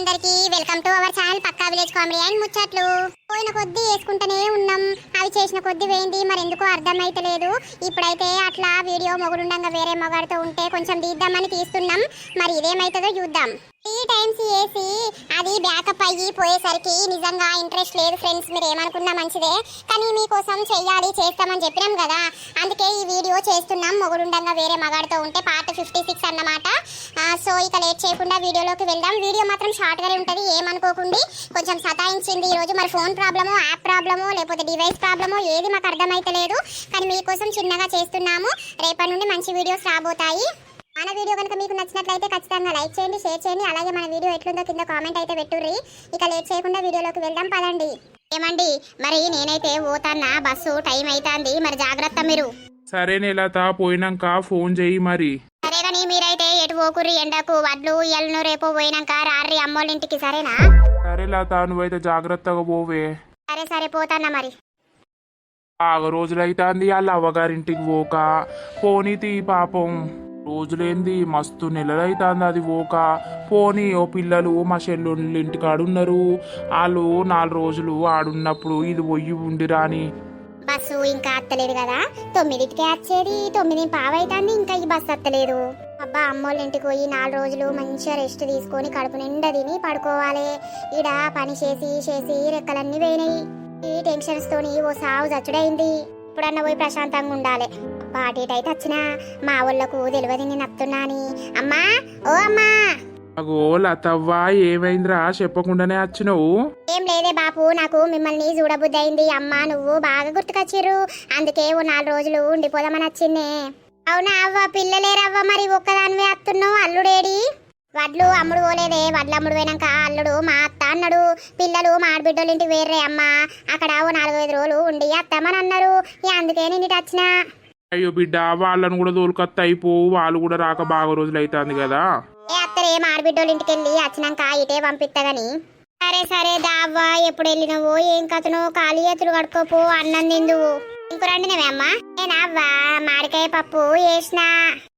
అందరికి welcome to our channel పక్కా village comedy and ముచ్చట్లు. పోయిన కొద్దీ వేసుకుంటూనే ఉన్నాం. అవి చేసిన కొద్దీ వేయింది మరి ఎందుకో అర్థమైతలేదు. ఇప్పుడైతే అట్లా వీడియో మొగుడుండంగా వేరే మొగాడితో ఉంటే కొంచెం తీద్దామని తీస్తున్నాం. మరి ఇదేమైతుందో చూద్దాం. త్రీ టైమ్స్ వేసి అది బ్యాకప్ అయ్యి పోయేసరికి నిజంగా ఇంట్రెస్ట్ లేదు ఫ్రెండ్స్ మీరు ఏమనుకున్నా మంచిదే. కానీ మీకోసం చెయ్యాలి చేస్తామని చెప్పినాం కదా. అందుకే ఈ వీడియో చేస్తున్నాం. మొగుడుండంగా వేరే మగాడితో ఉంటే పార్ట్ ఫిఫ్టీ సిక్స్ అన్నమాట సో ఇక లేట్ చేయకుండా వీడియోలోకి వెళ్దాం. వీడియో మాత్రం షార్ట్గానే ఉంటుంది ఏమనుకోకుండా. కొంచెం సతాయించింది ఈ రోజు. మరి ఫోన్ ప్రాబ్లమో యాప్ ప్రాబ్లమో లేకపోతే డివైస్ ప్రాబ్లమో ఏది మాకు అర్థమైతలేదు. కానీ మీకోసం చిన్నగా చేస్తున్నాము. రేపటి నుండి మంచి వీడియోస్ రాబోతాయి. మన వీడియో కనుక మీకు నచ్చినట్లయితే ఖచ్చితంగా లైక్ చేయండి షేర్ చేయండి. అలాగే మన వీడియో ఎట్లుందో కింద కామెంట్ అయితే పెట్టుర్రి. ఇక లేట్ చేయకుండా వీడియోలోకి వెళ్దాం పదండి. ఏమండి మరి నేనైతే పోతాన్నా బస్సు టైం అవుతుంది మరి జాగ్రత్త మీరు. సరే నెలత పోయినాక ఫోన్ చెయ్యి మరి. సరే కానీ మీరైతే ఎటు పోకుర్రి ఎండకు వడ్లు ఎల్లును రేపు పోయినాక రారి అమ్మోళ్ళ ఇంటికి సరేనా? సరే లత నువ్వైతే జాగ్రత్తగా పోవే. సరే సరే పోతాన్నా మరి. బాగా రోజులైతాంది వాళ్ళ అవ్వగారింటికి పోక. పోనీ తీ పాపం. రోజులేంది? మస్తు నెలలైతాంది అది ఓక పోనీ ఓ పిల్లలు మా చెల్లెళ్ళు ఇంటికాడ ఉన్నారు వాళ్ళు నాలుగు రోజులు ఆడున్నప్పుడు ఇది పొయ్యి ఉండిరా అని బస్సు ఇంకా అత్తలేదు కదా? తొమ్మిదింటికే వచ్చేది తొమ్మిది పావైతుంది ఇంకా ఈ బస్సు అత్తలేదు. అబ్బా అమ్మోళ్ళ ఇంటికి పోయి నాలుగు రోజులు మంచిగా రెస్ట్ తీసుకొని కడుపు నిండా తిని పడుకోవాలి. ఈడ పని చేసి చేసి రెక్కలన్నీ పోయినాయి. ఈ టెన్షన్స్ తోని ఓ సావు చచ్చుడైంది. ఇప్పుడన్నా పోయి ప్రశాంతంగా ఉండాలి. అబ్బా అటు ఇటు అయితే వచ్చినా మా వాళ్ళకు తెలియదు నేను వస్తున్నాని అమ్మా ఓ అమ్మా. అగో లతవ్వా ఏమైందిరా? చెప్పకుండానే వచ్చినావు. ఏం లేదే బాపు నాకు మిమ్మల్ని చూడబుద్ధి అయింది అమ్మ నువ్వు బాగా గుర్తుకొచ్చిర్రు. అందుకే ఓ నాలుగు రోజులు ఉండిపోదామని వచ్చిందే అవునా అవ్వ పిల్లలేరవ్వ మరి ఒక్కదానివే అత్తున్నావు అల్లుడేడి? వడ్లు అమ్ముడు పోలేదే. వడ్లు అమ్ముడు పోయినాక అల్లుడు మా అత్త అన్నాడు. పిల్లలు మా ఆడబిడ్డోళ్ళ ఇంటికి వేర్రే అమ్మ. అక్కడ ఓ నాలుగైదు రోజులు ఉండి అత్తమని అన్నారు. అందుకే నేను ఇటు వచ్చిన. అయ్యో బిడ్డ వాళ్ళని కూడా తోలుకత్త అయిపోవు వాళ్ళు కూడా రాక బాగా రోజులు అవుతుంది కదా. ఏ అత్తరే మా ఆడబిడ్డోళ్ళ ఇంటికి వెళ్ళి వచ్చినాక ఇటే పంపిస్తా గాని. సరే సరే దావ్వా ఎప్పుడు వెళ్ళినవో ఏం కథను ఖాళీ ఎత్తులు కడుక్కోపో అన్నం తిందువు. ఇంకో రండినవే అమ్మా. నేనవ్వా మామిడికాయ పప్పు వేసిన.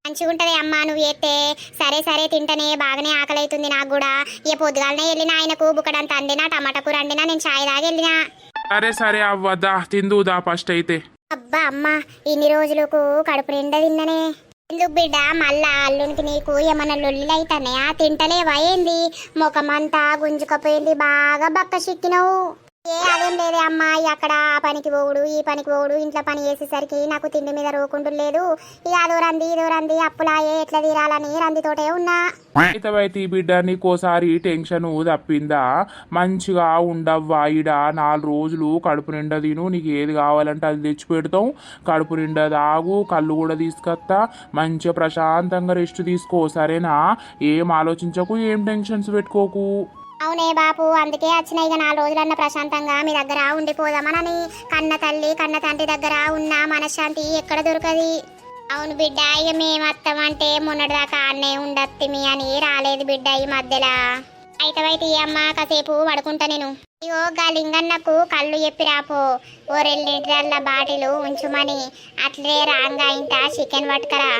మంచిగా ఉంటది అమ్మా నువ్వు చేస్తే సరే సరే తింటనే బాగానే ఆకలి అవుతుంది నాకు కూడా. ఇక పొద్దుగాలనే వెళ్ళిన ఆయనకు బుక్కడంత అండినా టమాటా కూర అండినా నేను చాయ్ దాగి వెళ్ళినా. సరే సరే అవ్వద్దా తిందుదా ఫస్ట్ అయితే. అబ్బా అమ్మ ఇన్ని రోజులకు కడుపు నిండా తిన్ననే. ఎందుకు బిడ్డ మళ్ళా అల్లునికి నీకు ఏమన్నా లొల్లిలైతానయా తింటలేవా ఏంది? ముఖమంతా గుంజుకపోయింది బాగా బక్క చిక్కినవు ఏ అదేం లేదే అమ్మాయి అక్కడ ఆ పనికి పోవుడు ఈ పనికి పోవుడు ఇంట్లో పని చేసేసరికి నాకు తిండి మీద రోకుంటూ లేదు. ఇక అదో రంది ఇదో రంది అప్పులాయే ఎట్లా తీరాలని రందితోటే ఉన్నా. అయితే ఈ బిడ్డ నీకోసారి టెన్షన్ తప్పిందా? మంచిగా ఉండవ్వా ఈడ? నాలుగు రోజులు కడుపు నిండా తిను నీకు ఏది కావాలంటే అది తెచ్చి పెడతాం కడుపు నిండా తాగు కళ్ళు కూడా తీసుకొస్తా మంచిగా ప్రశాంతంగా రెస్ట్ తీసుకో సరేనా? ఏం ఆలోచించకు ఏం టెన్షన్స్ పెట్టుకోకు. అవునే బాపు అందుకే వచ్చిన ఇక నాలుగు రోజులన్న ప్రశాంతంగా మీ దగ్గర ఉండిపోదామనని. కన్న తల్లి కన్న తండ్రి దగ్గర ఉన్న మనశ్శాంతి ఎక్కడ దొరకది? అవును బిడ్డ ఇక మొన్నటి వస్తామంటే మొన్నటిదాకా ఆడనే ఉండత్తిమి అని రాలేదు బిడ్డ ఈ మధ్యలో. అయితే ఈ అమ్మ కాసేపు పడుకుంటా నేను. ఇగో గా లింగన్నకు కళ్ళు చెప్పి రాపో ఓ రెండు లీటర్ల బాటిల్ ఉంచుమని. అట్లే రాంగా ఇంత చికెన్ పట్టుకరా.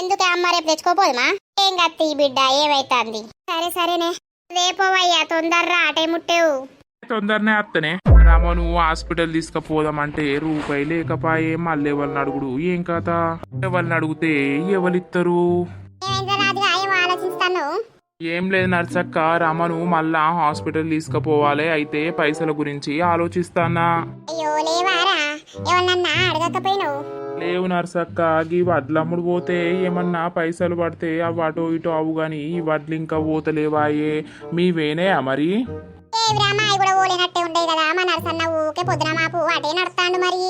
ఎందుకు అమ్మ రేపు తెచ్చుకోపోదుమా? ఏం కత్తి బిడ్డ? ఏమైతుంది? సరే సరేనే. రేపోవయ్యా తొందర్రా అటే ముట్టేవు. తొందరనే అత్తనే. రామో నువ్వు హాస్పిటల్ తీసుకుపోదామంటే రూపాయి లేకపాయే మళ్ళీ ఎవరిని అడుగుడు? ఏం కథ? ఎవరిని అడిగితే ఎవరిస్తారు ఏం లేదు నర్సక్క. రామను మళ్ళా హాస్పిటల్ తీసుకుపోవాలి అయితే పైసల గురించి ఆలోచిస్తానా? లేవు నర్సక్క ఈ వడ్లమ్ముడు పోతే ఏమన్నా పైసలు పడితే అవి అటో ఇటో అవు గాని ఈ వడ్లు ఇంకా పోతలేవాయే. మరి? కూడా ఉండే కదా. మా నరసన్న ఊకే పొద్దున మాపు అటే నడుస్తాండు మరి.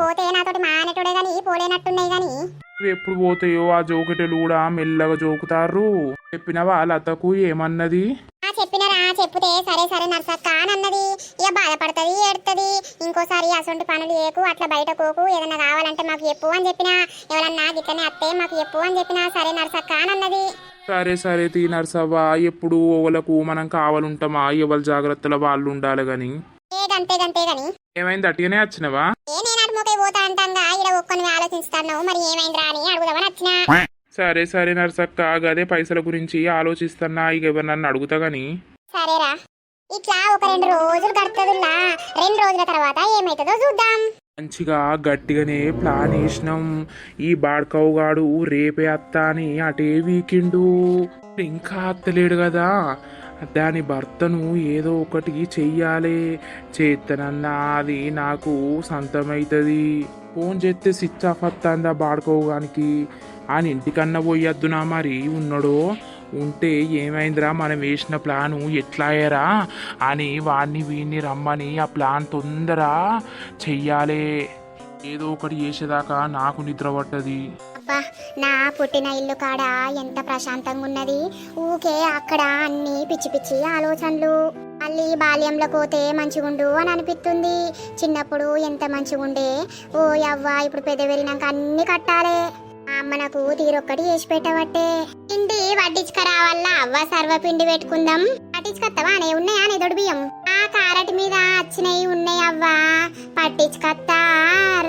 పోతే నాతోటి మానేటోడే గాని పోలేనట్టున్నాయి గాని. ఇవి ఎప్పుడు పోతాయో ఆ జోకెటలు కూడా మెల్లగా జోకుతారు చెప్పిన వాళ్ళతకు ఏమన్నది? చెప్పినరా చెప్తే సరే సరే నర్సక్క. ఇక బాధపడుతుంది ఏడుతుంది. ఇంకోసారి అసొంటి పనులు చేయకు అట్లా బయట కోకు ఏదన్నా కావాలంటే మాకు చెప్పు అని చెప్పిన ఎవరన్నా గిట్లనే అత్తే మాకు చెప్పు అని చెప్పిన సరే నర్సక్క అని అన్నది. సరే సరే తీ నర్సవ్వా. ఎప్పుడు ఓవలకు మనం కావాలంటామా? ఎవరి జాగ్రత్తల వాళ్ళు ఉండాలి గాని. ఏ గంతే గంతే గాని. ఏమైంది? అట్టిగానే వచ్చినవా ఏ నేను అటుమోకే పోతా అంటంగా ఇలా ఒక్కని ఆలోచిస్తాను మరి ఏమైందిరా అని అడుగుదామని వచ్చిన సరే సరే నర్సక్క. గదే పైసల గురించి ఆలోచిస్తున్నా ఇక ఎవరు నన్ను అడుగుతా గాని. సరేరా. ఇట్లా ఒక రెండు రోజులు గడుతుందిలా రెండు రోజుల తర్వాత ఏమైతుందో చూద్దాం. మంచిగా గట్టిగానే ప్లాన్ వేసినాం. ఈ బాడ్కవుగాడు రేపే అత్త అని అటే వీకిండు. ఇంకా అత్తలేడు కదా. దాని భర్తను ఏదో ఒకటి చెయ్యాలి. చేత్తనన్నా అది నాకు సంతమవుతుంది ఫోన్ చేస్తే స్విచ్ ఆఫ్ వస్తుందా బాడుకోవడానికి ఆయన ఇంటికన్నా పోయొద్దునా మరి? ఉన్నాడో? ఉంటే ఏమైందిరా? మనం వేసిన ప్లాను ఎట్లా అయ్యారా అని వాడిని వీడిని రమ్మని ఆ ప్లాన్ తొందర చెయ్యాలే. ఏదో ఒకటి చేసేదాకా నాకు నిద్ర పట్టది. అబ్బా నా పుట్టిన ఇల్లు కాడ ఎంత ప్రశాంతంగా ఉన్నది. ఊకే అక్కడ అన్ని పిచ్చి పిచ్చి ఆలోచనలు. మళ్ళీ బాల్యంలో పోతే మంచిగుండు అని అనిపిస్తుంది. చిన్నప్పుడు ఎంత మంచిగుండే? ఓ యవ్వ ఇప్పుడు పెద్ద వెళ్ళినాక అన్ని కట్టాలే. అమ్మ నాకు తీరొక్కటి చేసి పెట్టబట్టే పిండి వడ్డించుకరావల్ల అవ్వ సర్వ పిండి పెట్టుకుందాం. పట్టించుకొత్తవా? అనే ఉన్నాయా? నీ దొడ్డు బియ్యం. ఆ కారటి మీద వచ్చినవి ఉన్నాయి అవ్వా. పట్టించుకొత్తా.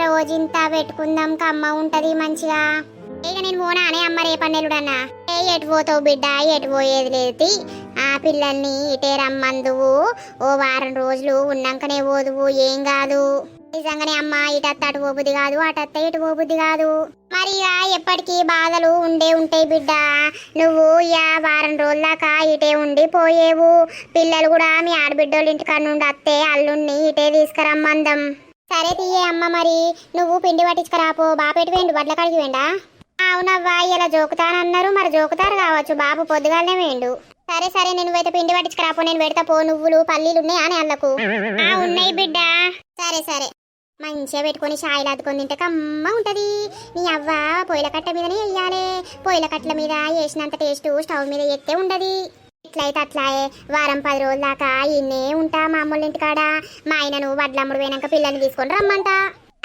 రోజంతా పెట్టుకుందాం కమ్మ ఉంటది మంచిగా. ఇక నేను పోనా అనే అమ్మ రేపన్నెలుడన్నా ఏ ఎటు పోతావు బిడ్డ? ఎటు పోయేది లేదు ఆ పిల్లల్ని ఇటే రమ్మందువు. ఓ వారం రోజులు ఉన్నాకనే పోదువు. ఏం కాదు. నిజంగానే అమ్మ ఇటత్త అటు పోబుద్ది కాదు అటత్త ఇటు పోబుద్ది కాదు. మరి ఇక ఎప్పటికీ బాధలు ఉండే ఉంటాయి బిడ్డ నువ్వు ఇక వారం రోజుల దాకా ఇటే ఉండి పోయేవు పిల్లలు కూడా మీ ఆడబిడ్డోళ్ళ ఇంటికాడ నుండి అత్తే అల్లుణ్ణి ఇటే తీసుకురమ్మందం. సరే తీయే అమ్మ మరి నువ్వు పిండి పట్టించుకురాపో బాపెట్టి వేండు వడ్ల కడిగి వేండా అవునవ్వా ఇలా జోకుతానన్నారు మరి జోకుతారు కావచ్చు బాబు పొద్దుగాలనే వేండు సరే సరే నేను అయితే పిండి పట్టించుకురాపో నేను పెడతా పో. నువ్వులు పల్లీలు ఉన్నాయి అని అల్లకు? ఆ ఉన్నాయి బిడ్డ. సరే సరే. మంచిగా పెట్టుకొని షాయిలు అద్దుకొని తింటే కమ్మ ఉంటది. నీ అవ్వ పొయ్యిల కట్ట మీదనే వేయాలి పొయ్యిల కట్టల మీద వేసినంత టేస్ట్ స్టవ్ మీద ఎత్తే ఉండదు. ఇట్లయితే అట్లాయే వారం పది రోజుల దాకా ఇన్నే ఉంటా మా అమ్మోళ్ళ ఇంటికాడ. మా ఆయనను వడ్లమ్ముడు పోయినాక పిల్లల్ని తీసుకొని రమ్మంట.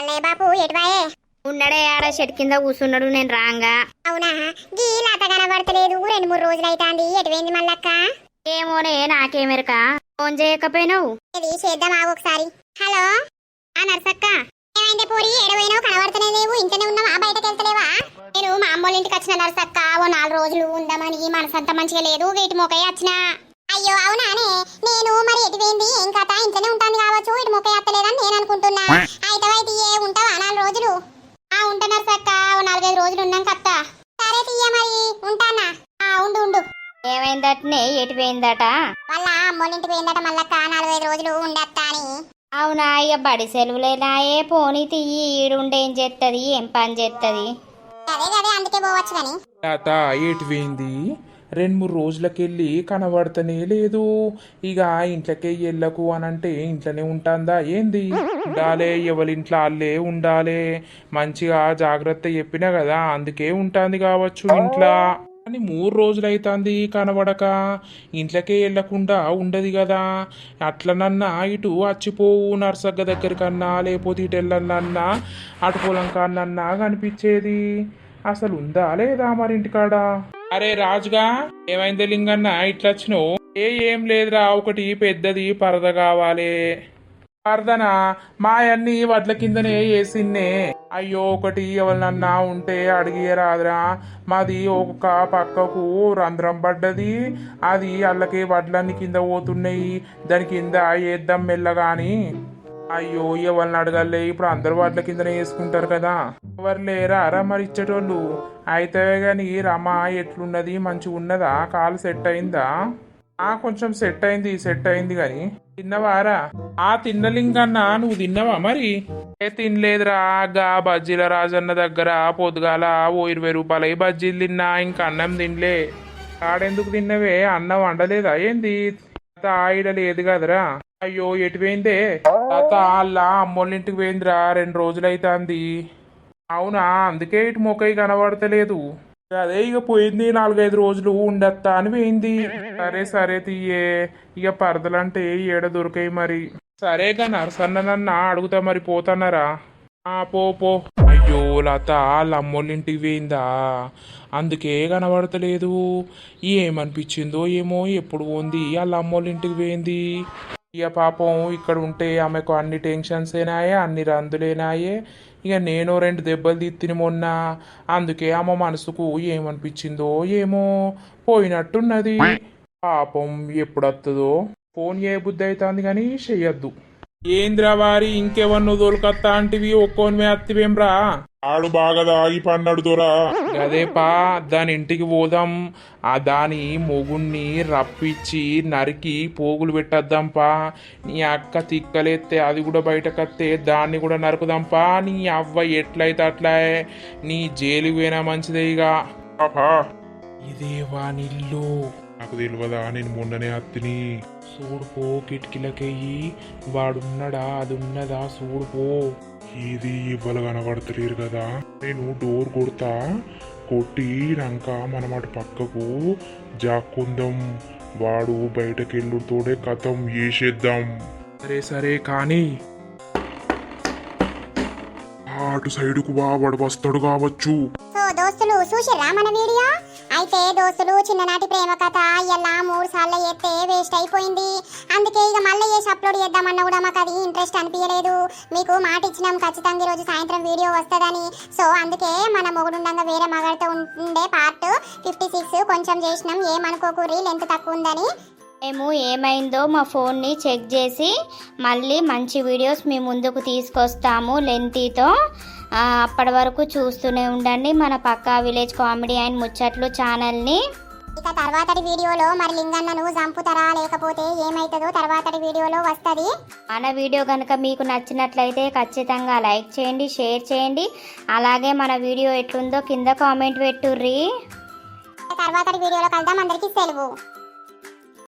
అల్లే బాపు ఎటువాయే ఉన్నడే ఆడ చెట్టు కింద కూర్చున్నాడు నేను రాంగా. అవునా? గీ లత కనబడతలేదు. రెండు మూడు రోజులు అవుతాంది ఎటువైంది మల్లక్క? ఏమోనే నాకేమెరక ఫోన్ చేయకపోయినావు? ఇది చేద్దాం ఒకసారి. హలో? ఆ నర్సక్క. ఏమైంది పూరి? ఎడవైనావు కనబడతనే లేవు. ఇంట్లోనే ఉన్నావా? బయటకు వెళ్తలేవా? నేను మా అమ్మోళ్ళ ఇంటికి వచ్చిన నర్సక్క. ఓ నాలుగు రోజులు ఉందామని మనసంతా మంచిగా లేదు. వీటి మొక్కయ్య వచ్చిన. అయ్యో అవునానే నేను మరి ఎటువైంది? ఏం కథ? ఇంట్లోనే ఉంటాను కావచ్చు. ఇటు మొక్కయ్య అత్తలేదని నేను అనుకుంటున్నా. అయితే అయితే ఏ ఉంటావా? నాలుగు రోజులు? ఆ ఉంటా నర్సక్క. ఓ నాలుగైదు రోజులు ఉన్నాం కత్త. సరే తీయ మరి. ఉంటానా? ఆ ఉండు ఉండు. ఏమైందటనే? ఎటు పోయిందట వాళ్ళ అమ్మోళ్ళ ఇంటికి పోయిందట మళ్ళక్క నాలుగైదు రోజులు ఉండత్తా అని. అవునా ఇక బడి సెలవులేనాయే పోనీ తీయి ఈడుండి ఏం చేస్తుంది ఏం పని చేస్తుంది తాత ఏటివేంది రెండు మూడు రోజులకెళ్ళి కనబడతనే లేదు. ఇక ఇంట్లోకే వెళ్ళకు అని అంటే ఇంట్లోనే ఉంటుందా ఏంది? ఉండాలే ఎవరి ఇంట్లో వాళ్ళే ఉండాలే. మంచిగా జాగ్రత్త చెప్పినా కదా అందుకే ఉంటుంది కావచ్చు ఇంట్లో. కానీ మూడు రోజులు అవుతుంది కనబడక. ఇంట్లోకే వెళ్ళకుండా ఉండదు కదా అట్లనన్నా ఇటు అచ్చిపోవు నర్సగ్గ దగ్గరికన్నా లేకపోతే ఇటు వెళ్ళనన్నా అటు పొలం కనిపించేది అసలు ఉందా లేదా మరి ఇంటికాడ అరే రాజుగా ఏమైంది లింగన్న? ఇట్లా వచ్చినావు ఏ ఏం లేదురా ఒకటి పెద్దది పరద కావాలి. పరదన మా అన్ని వడ్ల కిందనే వేసిన్నే అయ్యో ఒకటి ఎవరినన్నా ఉంటే అడిగియరాదురా. మాది ఒక పక్కకు రంధ్రం పడ్డది. అది అల్లకి వడ్లన్నీ కింద పోతున్నాయి. దాని కింద వేద్దాం మెల్లగాని. అయ్యో ఎవరిని అడగలే ఇప్పుడు అందరు వడ్ల కిందనే వేసుకుంటారు కదా. ఎవరు లేరా రా మరి ఇచ్చేటోళ్ళు? అయితే గాని రమ ఎట్లున్నది? మంచిగా ఉన్నదా కాలు సెట్ అయిందా? కొంచెం సెట్ అయింది సెట్ అయింది కానీ తిన్నవారా? ఆ తిన్నలింగన్నా నువ్వు తిన్నవా మరి? ఏ తినలేదురా గా బజ్జీల రాజన్న దగ్గర పొద్దుగాల ఓ ఇరవై రూపాయలు బజ్జీలు తిన్నా ఇంకా అన్నం తినలే. కాడెందుకు తిన్నవే? అన్నం వండలేదా? ఏంది? తాత ఆయిడ లేదు కదరా? అయ్యో ఎటు పోయిందే? తాత అల్లా అమ్మోళ్ళ ఇంటికి పోయిందిరా రెండు రోజులైతాంది. అవునా? అందుకే ఇటు మొక్కయి కనబడతలేదు. అదే ఇక పోయింది నాలుగైదు రోజులు ఉండత్తా అని పోయింది. సరే సరే తీయే. ఇక పరదలంటే ఏడ దొరికాయి మరి. సరేగా నరసన్న నన్న అడుగుతా మరి పోతున్నారా? ఆ పో పో. అయ్యో లత వాళ్ళ అమ్మోళ్ళ ఇంటికి పోయిందా? అందుకే కనబడతలేదు. ఏమనిపించిందో ఏమో ఎప్పుడు పోంది? వాళ్ళ అమ్మోళ్ళ ఇంటికి పోయింది. ఇక పాపం ఇక్కడ ఉంటే ఆమెకు అన్ని టెన్షన్స్ అయినాయే అన్ని రందులేనాయే. ఇక నేను రెండు దెబ్బలు తీత్తిని మొన్న. అందుకే అమ్మ మనసుకు ఏమనిపించిందో ఏమో పోయినట్టున్నది. పాపం ఎప్పుడు వస్తుందో ఫోన్ ఏ బుద్ధి అవుతుంది కానీ చెయ్యొద్దు. ఏంద్రా వారి ఇంకెవన్నో దొరకత్తా అంటివి ఒక్కోనివే అత్తివేంరా? ఆడు బాగా దాగి పన్నాడు దొరా. అదేపా దాని ఇంటికి పోదాం. ఆ దాని మొగుణ్ణి రప్పించి నరికి పోగులు పెట్టద్దాంపా. నీ అక్క తిక్కలేస్తే అది కూడా బయటకత్తే దాన్ని కూడా నరుకుదాంపా. నీ అవ్వ ఎట్లయితే అట్లా నీ జైలు పోయినా మంచిదే ఇక పాపా ఇదే వానిల్లు. నాకు తెలియదా నేను మొన్ననే అత్తిని. చూడుపో కిటికీలకెయ్యి. వాడున్నడా అది ఉన్నదా చూడుపో ఇది ఇవ్వలు కనబడతలేరు కదా? నేను డోర్ కొడతా. కొట్టినాక మనం అటు పక్కకు. జాక్కుందాం. వాడు బయటకెళ్ళుతోడే కథం వేసేద్దాం సరే సరే కానీ. అటు సైడుకు వాడు వస్తాడు కావచ్చు. సో దోస్తులు చూసిర్రా మన వీడియో? అయితే దోస్తులు చిన్ననాటి ప్రేమ కథ ఇలా మూడు సార్లు ఎత్తే వేస్ట్ అయిపోయింది. అందుకే ఇక మళ్ళీ చేసి అప్లోడ్ చేద్దామన్న కూడా మాకు అది ఇంట్రెస్ట్ అనిపించలేదు మీకు మాట ఇచ్చినాం ఖచ్చితంగా ఈరోజు సాయంత్రం వీడియో వస్తుందని. సో అందుకే మన మొగుడుండగా వేరే మగాడితో ఉండే పార్ట్ ఫిఫ్టీ సిక్స్ కొంచెం చేసినాం. ఏమనుకోకూరి లెంత్ తక్కువ ఉందని. మేము ఏమైందో మా ఫోన్ని చెక్ చేసి మళ్ళీ మంచి వీడియోస్ మీ ముందుకు తీసుకొస్తాము లెంతీతో అప్పటి వరకు చూస్తూనే ఉండండి. మన పక్కా విలేజ్ కామెడీ అండ్ ముచ్చట్లు ఛానల్ని. ఇక తర్వాతటి వీడియోలో మరి లింగన్నను చంపుతారా లేకపోతే ఏమైతుందో తర్వాతటి వీడియోలో వస్తుంది. మన వీడియో కనుక మీకు నచ్చినట్లయితే ఖచ్చితంగా లైక్ చేయండి షేర్ చేయండి. అలాగే మన వీడియో ఎట్లుందో కింద కామెంట్ పెట్టుర్రి. తర్వాతటి వీడియోలో కలుద్దాం. అందరికీ సెలవు.